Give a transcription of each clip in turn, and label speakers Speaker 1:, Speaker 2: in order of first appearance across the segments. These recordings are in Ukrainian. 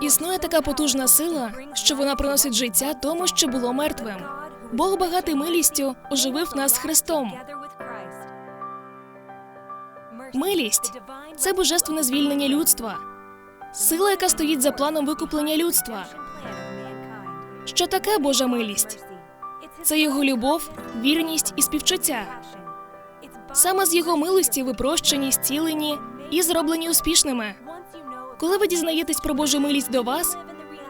Speaker 1: Існує така потужна сила, що вона приносить життя тому, що було мертвим. Бог багатий милістю оживив нас Христом. Милість це божественне звільнення людства, сила, яка стоїть за планом викуплення людства. Що таке Божа милість? Це його любов, вірність і співчуття. Саме з його милості ви прощені, зцілені і зроблені успішними. Коли ви дізнаєтесь про Божу милість до вас,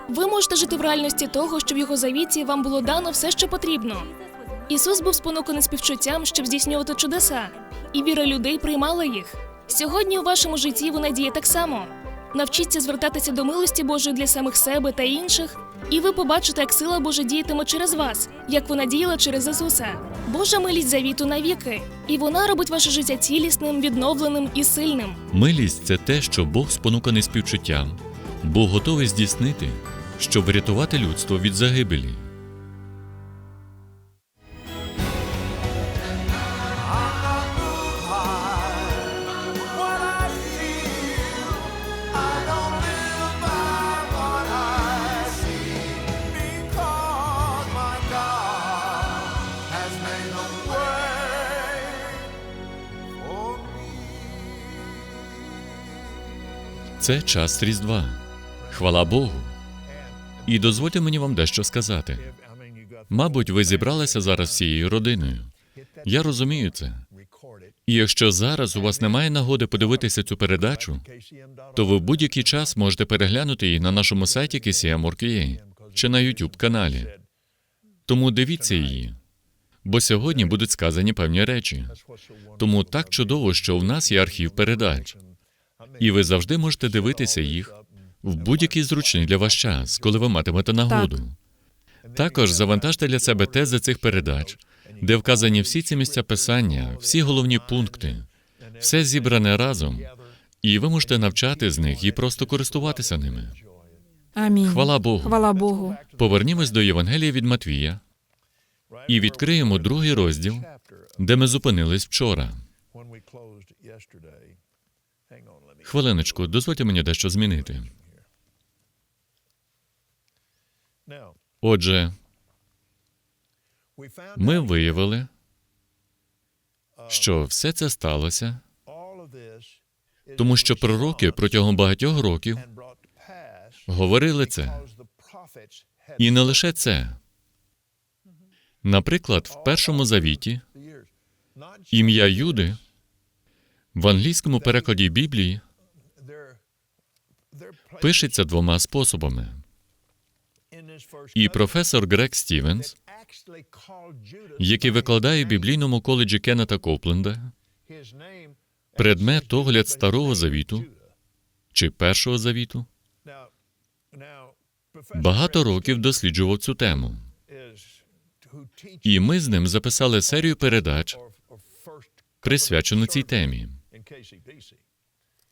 Speaker 1: ви можете жити в реальності того, що в його завіті вам було дано все, що потрібно. Ісус був спонуканий співчуттям, щоб здійснювати чудеса, і віра людей приймала їх. Сьогодні у вашому житті вона діє так само. Навчіться звертатися до милості Божої для самих себе та інших, і ви побачите, як сила Божа діятиме через вас, як вона діяла через Ісуса. Божа милість завіту навіки, і вона робить ваше життя цілісним, відновленим і сильним.
Speaker 2: Милість це те, що Бог спонуканий співчуттям, Бог готовий здійснити, щоб врятувати людство від загибелі. Це час Різдва. Хвала Богу. І дозвольте мені вам дещо сказати. Мабуть, ви зібралися зараз всією родиною. Я розумію це. І якщо зараз у вас немає нагоди подивитися цю передачу, то ви в будь-який час можете переглянути її на нашому сайті KCM.org.ua чи на YouTube каналі. Тому дивіться її. Бо сьогодні будуть сказані певні речі. Тому так чудово, що в нас є архів передач, і ви завжди можете дивитися їх в будь-який зручний для вас час, коли ви матимете нагоду. Також завантажте для себе тези цих передач, де вказані всі ці місця писання, всі головні пункти, все зібране разом, і ви можете навчати з них і просто користуватися ними.
Speaker 3: Амінь.
Speaker 2: Хвала Богу.
Speaker 3: Хвала Богу.
Speaker 2: Повернімось до Євангелія від Матвія і відкриємо другий розділ, де ми зупинились вчора. Хвилиночку, дозвольте мені дещо змінити. Отже, ми виявили, що все це сталося, тому що пророки протягом багатьох років говорили це. І не лише це. Наприклад, в першому завіті ім'я Юди в англійському перекладі Біблії пишеться двома способами. І професор Грег Стівенс, який викладає в біблійному коледжі Кеннета Копленда, предмет огляд Старого Завіту чи Першого Завіту, багато років досліджував цю тему. І ми з ним записали серію передач, присвячену цій темі,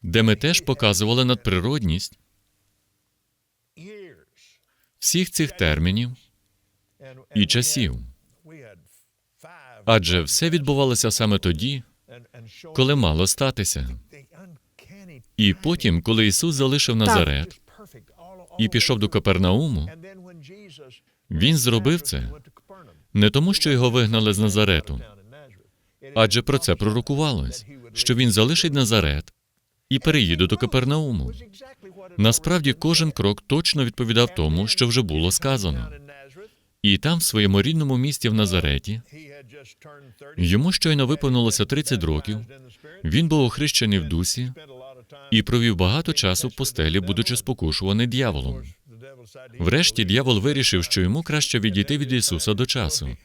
Speaker 2: де ми теж показували надприродність всіх цих термінів і часів. Адже все відбувалося саме тоді, коли мало статися. І потім, коли Ісус залишив Назарет і пішов до Капернауму, Він зробив це не тому, що його вигнали з Назарету, адже про це пророкувалось, що він залишить Назарет і переїде до Капернауму. Насправді, кожен крок точно відповідав тому, що вже було сказано. І там, в своєму рідному місті в Назареті, йому щойно виповнилося 30 років. Він був охрещений в дусі і провів багато часу в постелі, будучи спокушуваний дьяволом. Врешті дьявол вирішив, що йому краще відійти від Ісуса до часу,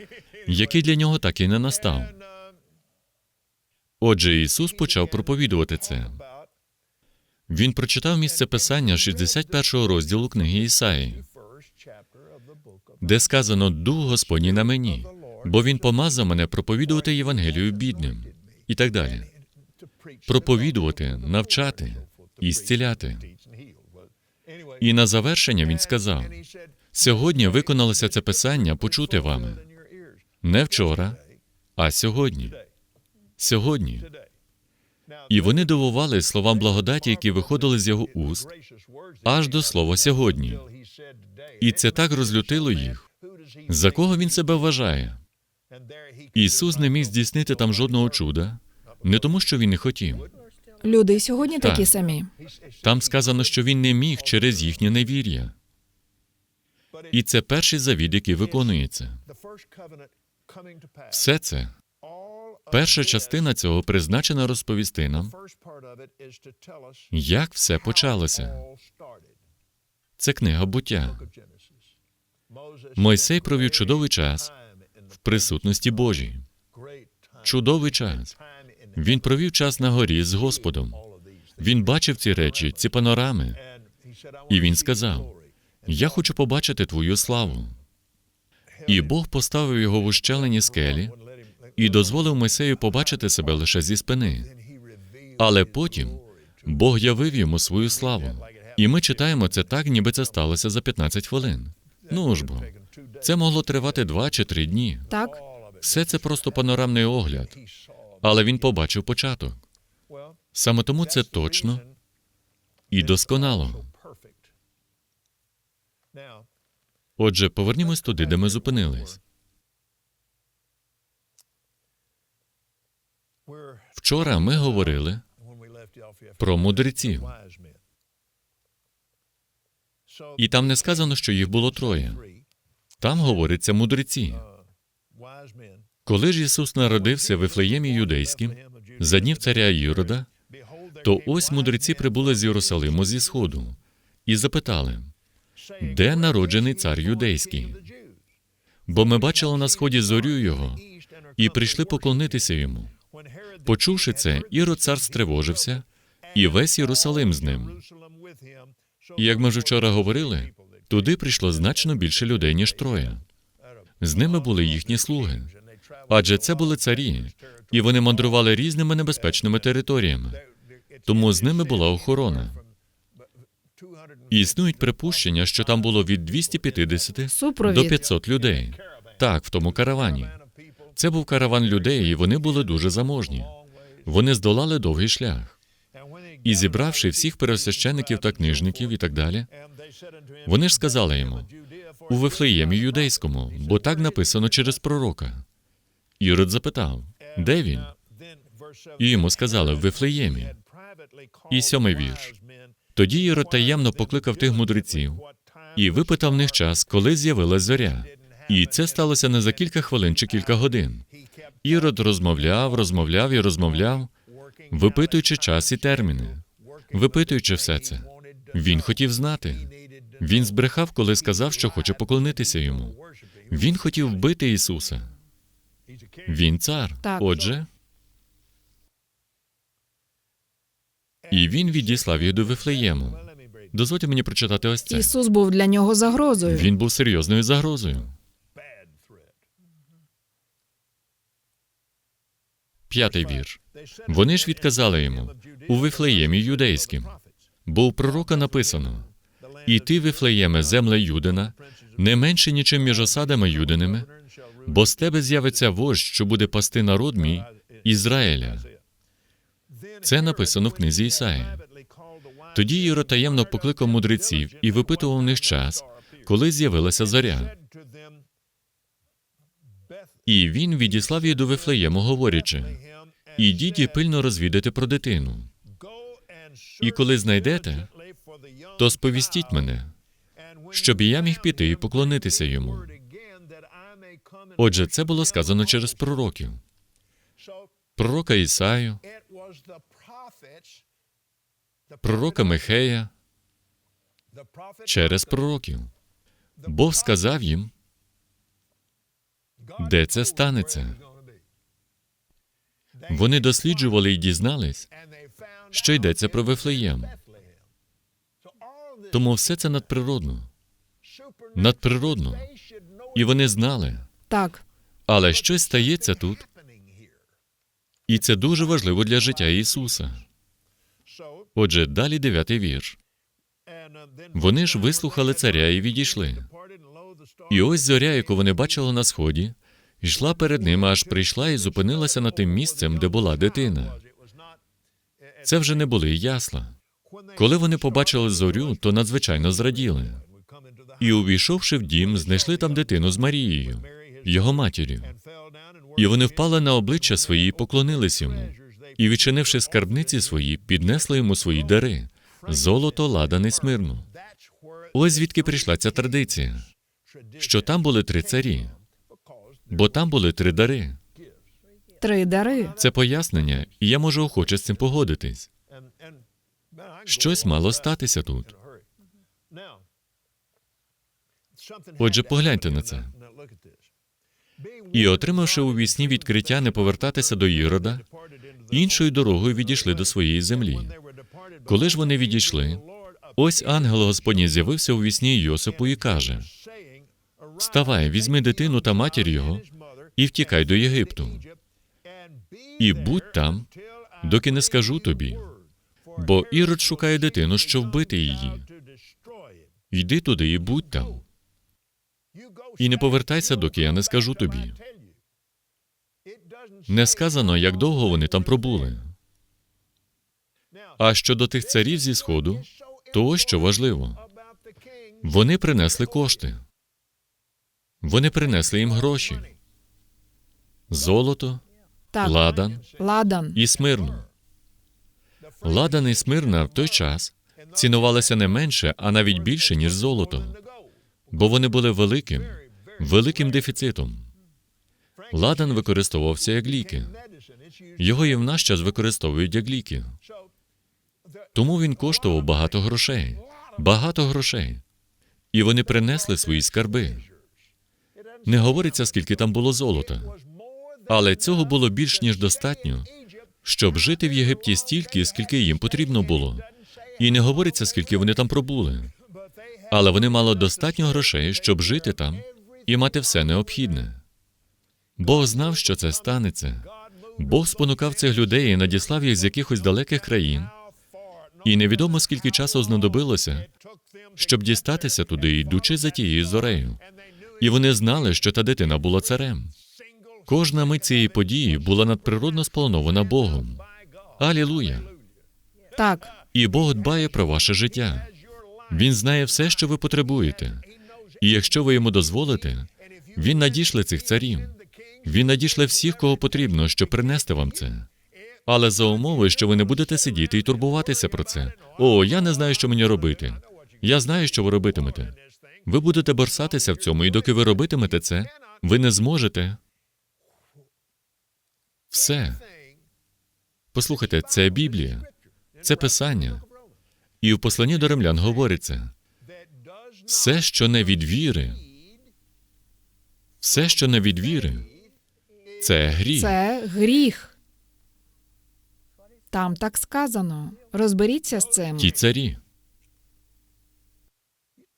Speaker 2: який для нього так і не настав. Отже, Ісус почав проповідувати це. Він прочитав місце писання 61 розділу книги Ісаї, де сказано Дух Господній на мені, бо Він помазав мене проповідувати Євангелію бідним і так далі. Проповідувати, навчати і зціляти. І на завершення він сказав: сьогодні виконалося це писання почути вами не вчора, а сьогодні. Сьогодні. І вони дивували словам благодаті, які виходили з його уст, аж до слова сьогодні. І це так розлютило їх. За кого він себе вважає? Ісус не міг здійснити там жодного чуда, не тому, що він не хотів.
Speaker 3: Люди сьогодні
Speaker 2: Так.
Speaker 3: такі самі.
Speaker 2: Там сказано, що він не міг через їхнє невір'я. І це перший завід, який виконується. Все це, перша частина цього призначена розповісти нам, як все почалося. Це книга буття. Мойсей провів чудовий час в присутності Божій. Чудовий час. Він провів час на горі з Господом. Він бачив ці речі, ці панорами. І він сказав: Я хочу побачити твою славу. І Бог поставив його в ущелині скелі і дозволив Мойсею побачити себе лише зі спини. Але потім Бог явив йому свою славу. І ми читаємо це так, ніби це сталося за 15 хвилин. Ну ж бо, це могло тривати два чи три дні.
Speaker 3: Так,
Speaker 2: Все це просто панорамний огляд, але він побачив початок. Саме тому це точно і досконало. Отже, повернімось туди, де ми зупинились. Вчора ми говорили про мудреців, і там не сказано, що їх було троє. Там говориться мудреці. Коли ж Ісус народився в Ефлеємі Юдейським, за днів царя Ірода, то ось мудреці прибули з Єрусалиму зі сходу і запитали, де народжений цар юдейський? Бо ми бачили на сході зорю його і прийшли поклонитися йому. Почувши це, Ірод цар стривожився, і весь Єрусалим з ним. І як ми вже вчора говорили, туди прийшло значно більше людей, ніж троє. З ними були їхні слуги. Адже це були царі, і вони мандрували різними небезпечними територіями. Тому з ними була охорона. І існують припущення, що там було від 250
Speaker 3: Супровід.
Speaker 2: до 500 людей. Так, в тому каравані. Це був караван людей, і вони були дуже заможні. Вони здолали довгий шлях. І зібравши всіх пересвящеників та книжників і так далі, вони ж сказали йому у Вифлеємі юдейському, бо так написано через пророка. Ірод запитав, де він? І йому сказали в Вифлеємі. І сьомий вірш. Тоді Ірод таємно покликав тих мудреців і випитав в них час, коли з'явилась зоря. І це сталося не за кілька хвилин чи кілька годин. Ірод розмовляв, розмовляв і розмовляв, випитуючи час і терміни, випитуючи все це. Він хотів знати. Він збрехав, коли сказав, що хоче поклонитися йому. Він хотів вбити Ісуса. Він цар.
Speaker 3: Так.
Speaker 2: Отже, і він відіслав їх до Вифлеєму. Дозвольте мені прочитати ось це.
Speaker 3: Ісус був для нього загрозою.
Speaker 2: Він був серйозною загрозою. П'ятий вірш. Вони ж відказали йому у Вифлеємі юдейським, бо у пророка написано: І ти, Вифлеєме, земле Юдина, не менше нічим між осадами Юдиними, бо з тебе з'явиться вождь, що буде пасти народ мій Ізраїля. Це написано в книзі Ісаї. Тоді Ірод таємно покликав мудреців і випитував в них час, коли з'явилася зоря. І він відіслав її до Вифлеєму, говорячи: Ідіть і пильно розвідайте про дитину. І коли знайдете, то сповістіть мене, щоб і я міг піти і поклонитися йому. Отже, це було сказано через пророків. Пророка Ісаю, пророка Михея, через пророків. Бог сказав їм, де це станеться. Вони досліджували і дізнались, що йдеться про Вифлеєм. Тому все це надприродно. Надприродно. І вони знали,
Speaker 3: Так,
Speaker 2: але щось стається тут, і це дуже важливо для життя Ісуса. Отже, далі дев'ятий вірш. Вони ж вислухали царя і відійшли. І ось зоря, яку вони бачили на сході, йшла перед ними, аж прийшла і зупинилася над тим місцем, де була дитина. Це вже не були ясла. Коли вони побачили зорю, то надзвичайно зраділи. І, увійшовши в дім, знайшли там дитину з Марією, його матір'ю. І вони впали на обличчя свої і поклонились йому. І, відчинивши скарбниці свої, піднесли йому свої дари золото, ладан і смирну. Ось звідки прийшла ця традиція, що там були три царі, бо там були три дари.
Speaker 3: Три дари.
Speaker 2: Це пояснення, і я можу охоче з цим погодитись. Щось мало статися тут.
Speaker 4: Отже, погляньте на це.
Speaker 2: І, отримавши у вісні відкриття не повертатися до Ірода, іншою дорогою відійшли до своєї землі. Коли ж вони відійшли, ось ангел Господній з'явився у вісні Йосипу і каже: Вставай, візьми дитину та матір його і втікай до Єгипту, і будь там, доки не скажу тобі, бо Ірод шукає дитину, щоб вбити її. Йди туди і будь там.
Speaker 4: І не повертайся, доки я не скажу тобі.
Speaker 2: Не сказано, як довго вони там пробули. А щодо тих царів зі сходу, то ось що важливо. Вони принесли кошти. Вони принесли їм гроші, золото,
Speaker 3: Так,
Speaker 2: ладан
Speaker 3: ладан.
Speaker 2: і смирну. Ладан і смирна в той час цінувалися не менше, а навіть більше, ніж золото, бо вони були великим, великим дефіцитом. Ладан використовувався як ліки. Його і в наш час використовують як ліки. Тому він коштував багато грошей. Багато грошей. І вони принесли свої скарби. Не говориться, скільки там було золота. Але цього було більш ніж достатньо, щоб жити в Єгипті стільки, скільки їм потрібно було. І не говориться, скільки вони там пробули. Але вони мали достатньо грошей, щоб жити там і мати все необхідне. Бог знав, що це станеться. Бог спонукав цих людей і надіслав їх з якихось далеких країн, і невідомо скільки часу знадобилося, щоб дістатися туди, йдучи за тією зорею. І вони знали, що та дитина була царем. Кожна мить цієї події була надприродно спланована Богом. Алілуя!
Speaker 3: Так,
Speaker 2: І Бог дбає про ваше життя. Він знає все, що ви потребуєте. І якщо ви йому дозволите, він надішле цих царів. Він надішле всіх, кого потрібно, щоб принести вам це. Але за умови, що ви не будете сидіти і турбуватися про це. О, я не знаю, що мені робити. Я знаю, що ви робитимете. Ви будете борсатися в цьому, і доки ви робитимете це, ви не зможете. Все. Послухайте, це Біблія, це Писання. І в посланні до римлян говориться: все, що не від віри, все, що не від віри, це гріх.
Speaker 3: це гріх. Там так сказано. Розберіться з цим.
Speaker 2: Ті царі.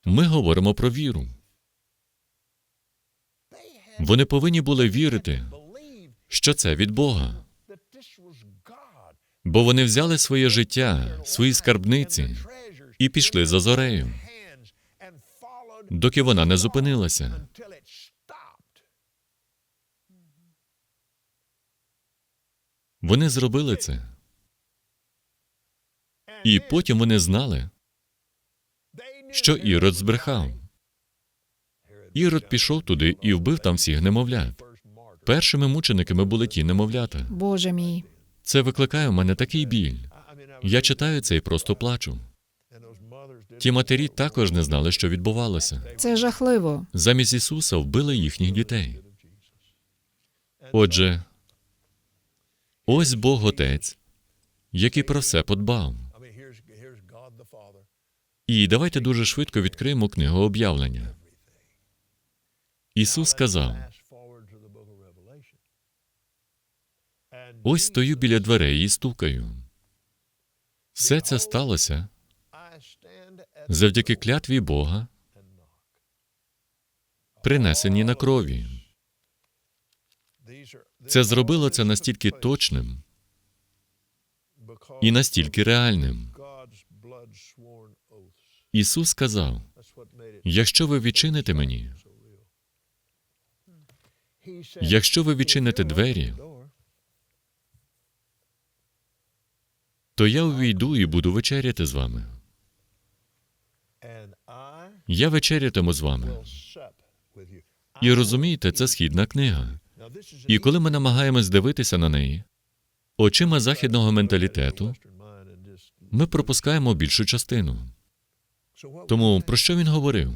Speaker 2: Ми говоримо про віру. Вони повинні були вірити, що це від Бога. Бо вони взяли своє життя, свої скарбниці і пішли за зорею, доки вона не зупинилася. Вони зробили це. І потім вони знали, що Ірод збрехав. Ірод пішов туди і вбив там всіх немовлят. Першими мучениками були ті немовлята.
Speaker 3: Боже мій.
Speaker 2: Це викликає в мене такий біль. Я читаю це і просто плачу. Ті матері також не знали, що відбувалося.
Speaker 3: Це жахливо.
Speaker 2: Замість Ісуса вбили їхніх дітей. Отже, ось Бог Отець, який про все подбав. І давайте дуже швидко відкриємо книгу об'явлення. Ісус сказав: ось стою біля дверей і стукаю. Все це сталося завдяки клятві Бога, принесеній на крові. Це зробило це настільки точним і настільки реальним. Ісус сказав: якщо ви відчините мені, якщо ви відчините двері, то я увійду і буду вечеряти з вами. Я вечерятиму з вами. І розумієте, це східна книга. І коли ми намагаємось дивитися на неї очима західного менталітету, ми пропускаємо більшу частину. Тому про що він говорив?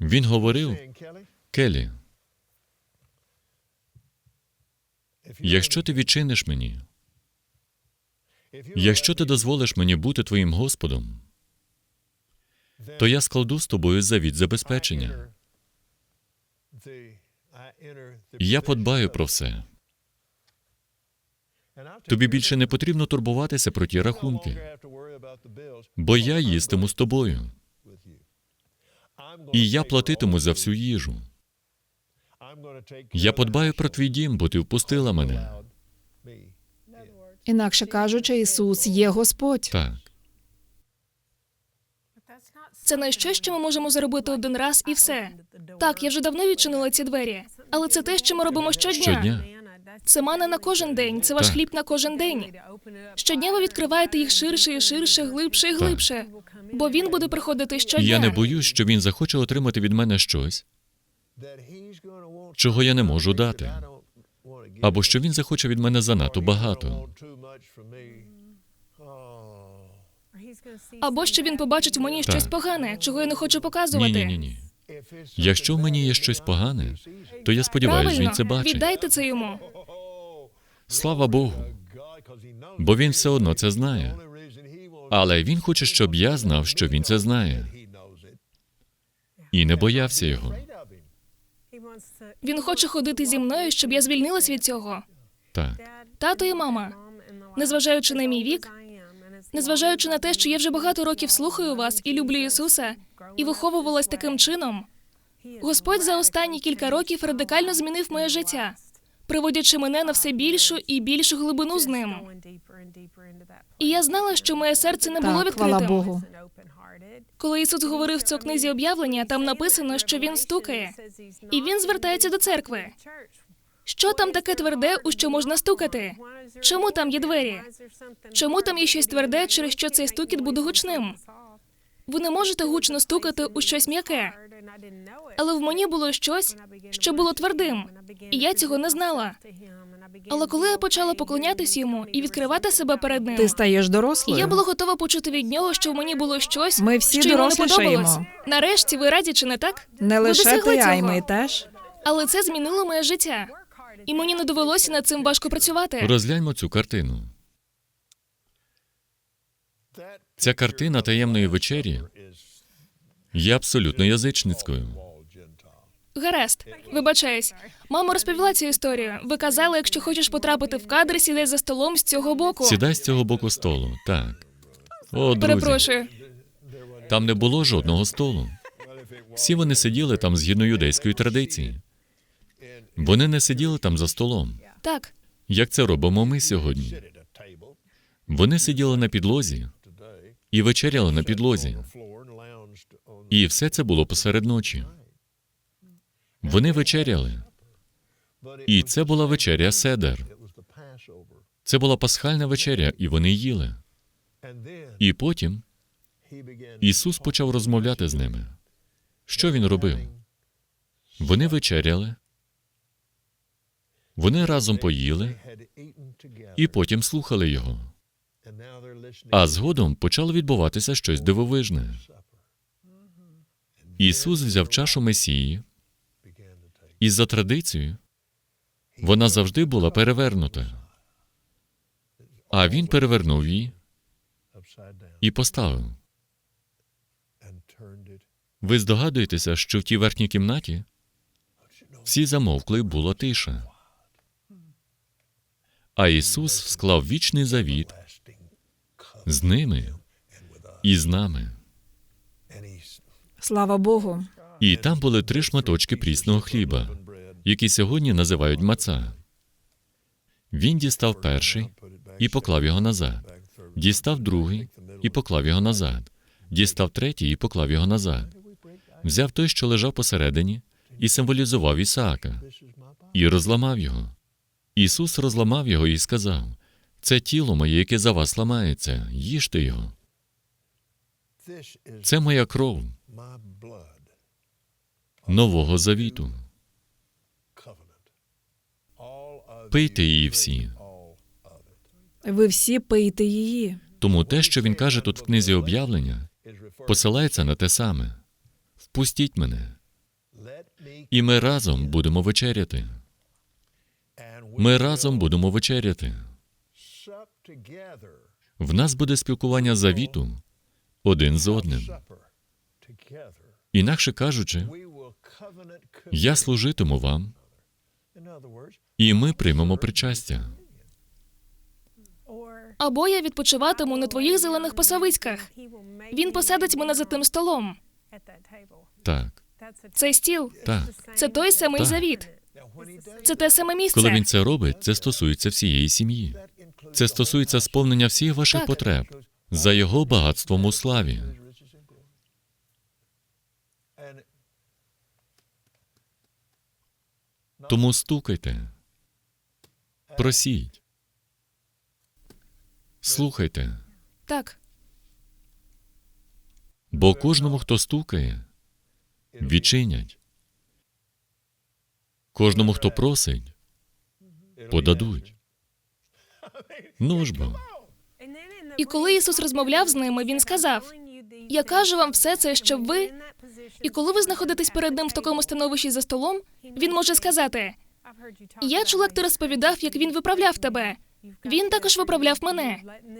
Speaker 2: Він говорив. Келі, якщо ти відчиниш мені, якщо ти дозволиш мені бути твоїм Господом, то я складу з тобою завіт забезпечення. я подбаю про все. Тобі більше не потрібно турбуватися про ті рахунки, бо я їстиму з тобою, і я платитиму за всю їжу. Я подбаю про твій дім, бо ти впустила мене.
Speaker 3: Інакше кажучи, Ісус є Господь.
Speaker 2: Так,
Speaker 1: Це не щось, що ми можемо зробити один раз і все. Так, я вже давно відчинила ці двері, але це те, що ми робимо щодня.
Speaker 2: щодня.
Speaker 1: Це мана на кожен день, це ваш
Speaker 2: Так.
Speaker 1: хліб на кожен день. Щодня ви відкриваєте їх ширше і ширше, глибше і глибше. Бо він буде приходити щодня.
Speaker 2: я не боюсь, що він захоче отримати від мене щось, чого я не можу дати, або що він захоче від мене занадто багато.
Speaker 1: Або що він побачить в мені
Speaker 2: Так.
Speaker 1: щось погане, чого я не хочу показувати.
Speaker 2: ні, ні, ні. Якщо в мені є щось погане, то я сподіваюся, він це бачить.
Speaker 1: віддайте це йому.
Speaker 2: Слава Богу, бо він все одно це знає. Але він хоче, щоб я знав, що він це знає, і не боявся його.
Speaker 1: Він хоче ходити зі мною, щоб я звільнилась від цього.
Speaker 2: Так,
Speaker 1: Тато і мама, незважаючи на мій вік, незважаючи на те, що я вже багато років слухаю вас і люблю Ісуса, і виховувалась таким чином, Господь за останні кілька років радикально змінив моє життя, приводячи мене на все більшу і більшу глибину з ним. І я знала, що моє серце не було
Speaker 3: Так, хвала. Богу.
Speaker 1: Коли Ісус говорив це у книзі об'явлення, там написано, що він стукає, і він звертається до церкви. Що там таке тверде, у що можна стукати? Чому там є двері? Чому там є щось тверде, через що цей стукіт буде гучним? Ви не можете гучно стукати у щось м'яке. Але в мені було щось, що було твердим, і я цього не знала. Але коли я почала поклонятись йому і відкривати себе перед ним,
Speaker 3: Ти стаєш дорослою.
Speaker 1: я була готова почути від нього, що в мені було щось,
Speaker 3: Ми всі
Speaker 1: що йому не
Speaker 3: дорослішаємо.
Speaker 1: подобалось. Нарешті ви раді чи не так?
Speaker 3: Не
Speaker 1: Ви
Speaker 3: лише ти, а й ми теж.
Speaker 1: Але це змінило моє життя. І мені не довелося над цим важко працювати.
Speaker 2: розгляньмо цю картину. Ця картина таємної вечері є абсолютно язичницькою.
Speaker 1: Гаразд, вибачаюсь. Мама розповіла цю історію. Ви казали, якщо хочеш потрапити в кадр, сідай за столом з цього боку.
Speaker 2: Сідай з цього боку столу. Так. О, друзі,
Speaker 1: Перепрошую.
Speaker 2: там не було жодного столу. Всі вони сиділи там згідно юдейської традиції. Вони не сиділи там за столом.
Speaker 1: Так,
Speaker 2: Як це робимо ми сьогодні? Вони сиділи на підлозі і вечеряли на підлозі. І все це було посеред ночі. Вони вечеряли, і це була вечеря Седер. Це була пасхальна вечеря, і вони їли. І потім Ісус почав розмовляти з ними. Що він робив? Вони вечеряли, вони разом поїли і потім слухали його. А згодом почало відбуватися щось дивовижне. Ісус взяв чашу Месії, і за традицією вона завжди була перевернута. А він перевернув її і поставив. Ви здогадуєтеся, що в тій верхній кімнаті всі замовкли, була тиша. А Ісус склав вічний завіт з ними і з нами.
Speaker 3: Слава Богу.
Speaker 2: І там були три шматочки прісного хліба, які сьогодні називають маца. Він дістав перший і поклав його назад. Дістав другий і поклав його назад. Дістав третій і поклав його назад. Взяв той, що лежав посередині, і символізував Ісаака, і розламав його. Ісус розламав його і сказав: Це тіло моє, яке за вас ламається. Їжте його. Це моя кров нового завіту. Пийте її всі.
Speaker 3: Ви всі пийте її.
Speaker 2: Тому те, що він каже тут в книзі об'явлення, посилається на те саме. Впустіть мене, і ми разом будемо вечеряти. Ми разом будемо вечеряти. В нас буде спілкування завіту один з одним. Інакше кажучи, я служитиму вам, і ми приймемо причастя.
Speaker 1: Або я відпочиватиму на твоїх зелених пасовиськах. Він посадить мене за тим столом.
Speaker 2: Так,
Speaker 1: Цей стіл
Speaker 2: так.
Speaker 1: це той самий
Speaker 2: Так.
Speaker 1: завіт. Це те саме місце.
Speaker 2: Коли він це робить, це стосується всієї сім'ї. Це стосується сповнення всіх ваших потреб за його багатством у славі. Тому стукайте, просіть, слухайте,
Speaker 1: Так,
Speaker 2: бо кожному, хто стукає, відчинять. Кожному, хто просить, подадуть. Ну ж бо,
Speaker 1: і коли Ісус розмовляв з ними, він сказав: Я кажу вам все це, щоб ви. І коли ви знаходитесь перед ним в такому становищі за столом, він може сказати: Я чула, як ти розповідав, як він виправляв тебе. Він також виправляв мене.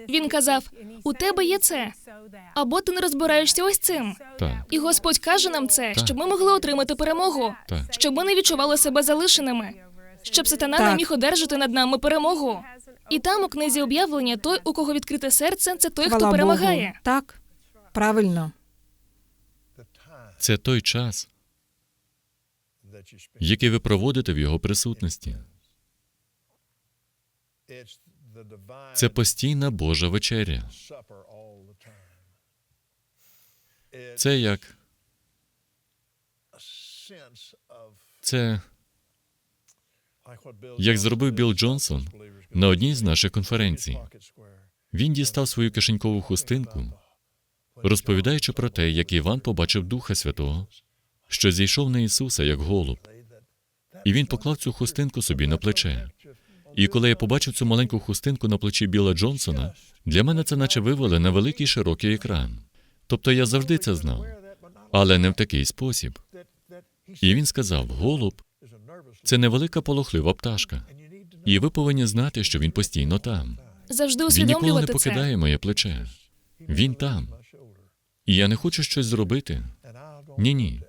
Speaker 1: Він казав: у тебе є це, або ти не розбираєшся ось цим.
Speaker 2: так,
Speaker 1: І Господь каже нам це,
Speaker 2: Так.
Speaker 1: щоб ми могли отримати перемогу,
Speaker 2: так.
Speaker 1: щоб ми не відчували себе залишеними, щоб сатана не міг одержати над нами перемогу. І там у книзі об'явлення той, у кого відкрите серце, це той, хто перемагає.
Speaker 3: Богу. Так, правильно.
Speaker 2: Це той час, який ви проводите в його присутності. Це постійна Божа вечеря. Це як це Як зробив Білл Джонсон на одній з наших конференцій. Він дістав свою кишенькову хустинку, розповідаючи про те, як Іван побачив Духа Святого, що зійшов на Ісуса як голуб, і він поклав цю хустинку собі на плече. І коли я побачив цю маленьку хустинку на плечі Біла Джонсона, для мене це наче вивели на великий широкий екран. Тобто я завжди це знав, але не в такий спосіб. І він сказав: голуб це невелика полохлива пташка, і ви повинні знати, що він постійно там.
Speaker 1: Завжди
Speaker 2: Він ніколи не
Speaker 1: усвідомлювати це.
Speaker 2: покидає моє плече. Він там. І я не хочу щось зробити. Ні, ні.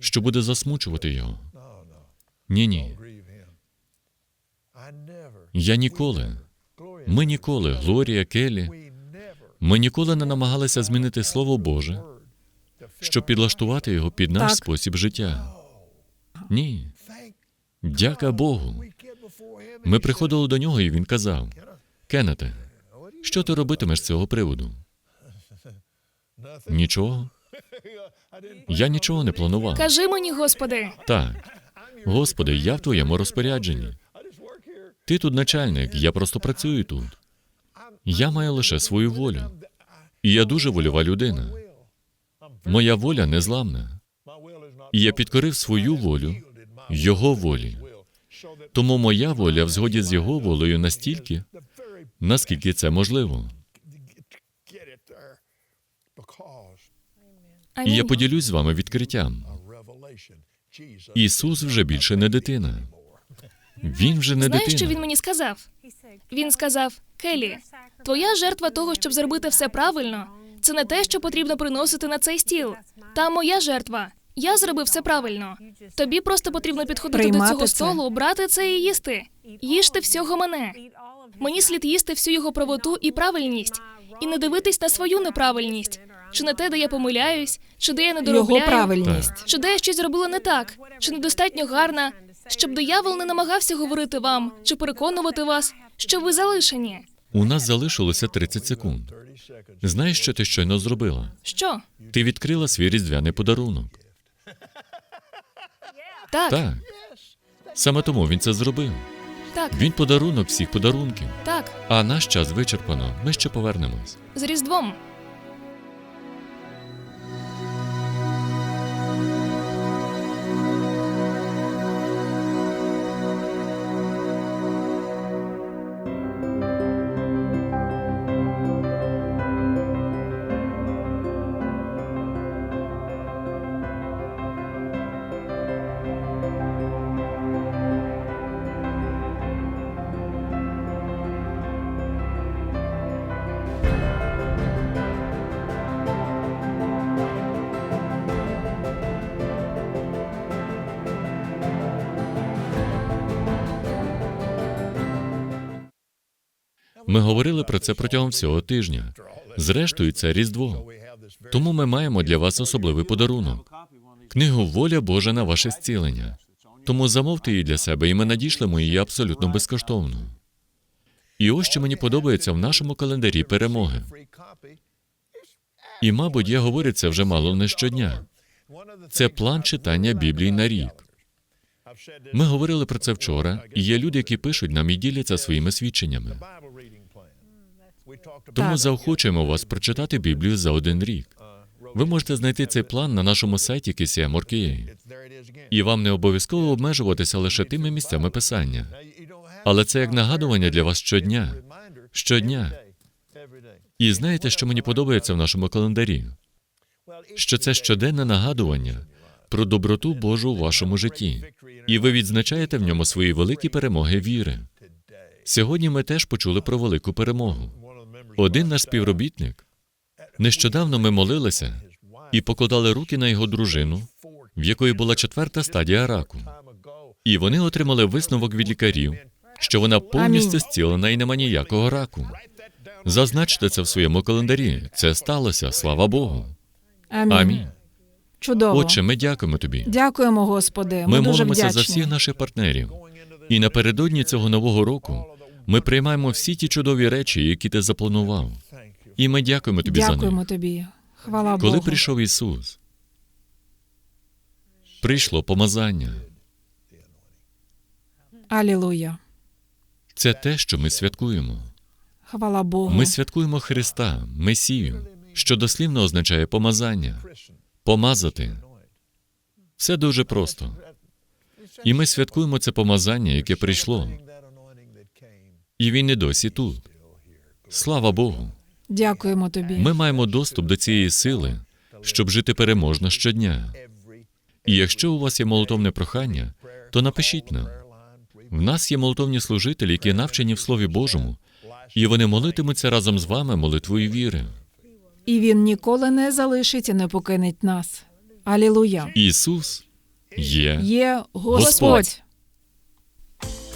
Speaker 2: Що буде засмучувати його. Ні, ні. Я ніколи. Ми ніколи, Глорія, Келі, ми ніколи не намагалися змінити Слово Боже, щоб підлаштувати його під наш
Speaker 3: Так.
Speaker 2: спосіб життя. Ні. Дяка Богу. Ми приходили до нього, і він казав: Кеннете, що ти робитимеш з цього приводу? Нічого. Я нічого не планував.
Speaker 1: Кажи мені, Господи,
Speaker 2: Так. Господи, я в твоєму розпорядженні. Ти тут начальник, я просто працюю тут. Я маю лише свою волю. І я дуже вольова людина. Моя воля незламна. І я підкорив свою волю Його волі. Тому моя воля в згоді з його волею настільки, наскільки це можливо. І я поділюсь з вами відкриттям. Ісус вже більше не дитина. Він вже не
Speaker 1: Знаєш, що він мені сказав? Він сказав: Келі, твоя жертва того, щоб зробити все правильно, це не те, що потрібно приносити на цей стіл. Та моя жертва. Я зробив все правильно. Тобі просто потрібно підходити до цього
Speaker 3: це.
Speaker 1: столу, брати це і їсти. Їжте всього мене. Мені слід їсти всю його правоту і правильність, і не дивитись на свою неправильність, чи на те, де я помиляюсь, чи де я не
Speaker 3: Його
Speaker 1: доробляю,
Speaker 3: правильність.
Speaker 1: чи де я щось зробила не так, чи недостатньо гарна, щоб диявол не намагався говорити вам чи переконувати вас, що ви залишені.
Speaker 2: У нас залишилося 30 секунд. Знаєш, що ти щойно зробила?
Speaker 1: Що?
Speaker 2: Ти відкрила свій різдвяний подарунок.
Speaker 1: Так, так.
Speaker 2: Саме тому він це зробив.
Speaker 1: Так,
Speaker 2: Він подарунок всіх подарунків.
Speaker 1: так,
Speaker 2: А наш час вичерпано. Ми ще повернемось.
Speaker 1: з Різдвом.
Speaker 2: Ми говорили про це протягом всього тижня. Зрештою, це Різдво. Тому ми маємо для вас особливий подарунок. Книгу Воля Божа на ваше зцілення. Тому замовте її для себе, і ми надішлемо її абсолютно безкоштовно. І ось що мені подобається в нашому календарі перемоги. І, мабуть, я говорю це вже мало не щодня. Це план читання Біблії на рік. Ми говорили про це вчора, і є люди, які пишуть нам і діляться своїми свідченнями. Тому заохочуємо вас прочитати Біблію за один рік. Ви можете знайти цей план на нашому сайті KCM.org.ua. І вам не обов'язково обмежуватися лише тими місцями писання. Але це як нагадування для вас щодня. Щодня. І знаєте, що мені подобається в нашому календарі? Що це щоденне нагадування про доброту Божу у вашому житті, і ви відзначаєте в ньому свої великі перемоги віри. Сьогодні ми теж почули про велику перемогу. Один наш співробітник. Нещодавно ми молилися і покладали руки на його дружину, в якої була четверта стадія раку. І вони отримали висновок від лікарів, що вона повністю зцілена і нема ніякого раку. Зазначте це в своєму календарі. Це сталося, слава Богу.
Speaker 3: Амінь.
Speaker 2: Амінь.
Speaker 3: Чудово.
Speaker 2: Отче, ми дякуємо тобі.
Speaker 3: Дякуємо, Господи. Ми,
Speaker 2: Ми
Speaker 3: дуже
Speaker 2: молимося
Speaker 3: вдячні.
Speaker 2: за всіх наших партнерів. І напередодні цього нового року ми приймаємо всі ті чудові речі, які ти запланував. І ми дякуємо тобі за
Speaker 3: Дякуємо тобі. Хвала
Speaker 2: Коли прийшов Ісус, прийшло помазання.
Speaker 3: Алілуя.
Speaker 2: Це те, що ми святкуємо.
Speaker 3: Хвала Богу.
Speaker 2: Ми святкуємо Христа, Месію, що дослівно означає помазання, помазати. Все дуже просто. І ми святкуємо це помазання, яке прийшло, і він і досі тут. Слава Богу.
Speaker 3: Дякуємо тобі.
Speaker 2: Ми маємо доступ до цієї сили, щоб жити переможно щодня. І якщо у вас є молитовне прохання, то напишіть нам. В нас є молитовні служителі, які навчені в Слові Божому, і вони молитимуться разом з вами молитвою віри.
Speaker 3: І він ніколи не залишить і не покинеть нас. Алілуя.
Speaker 2: Ісус є.
Speaker 3: Є Господь.
Speaker 2: Господь.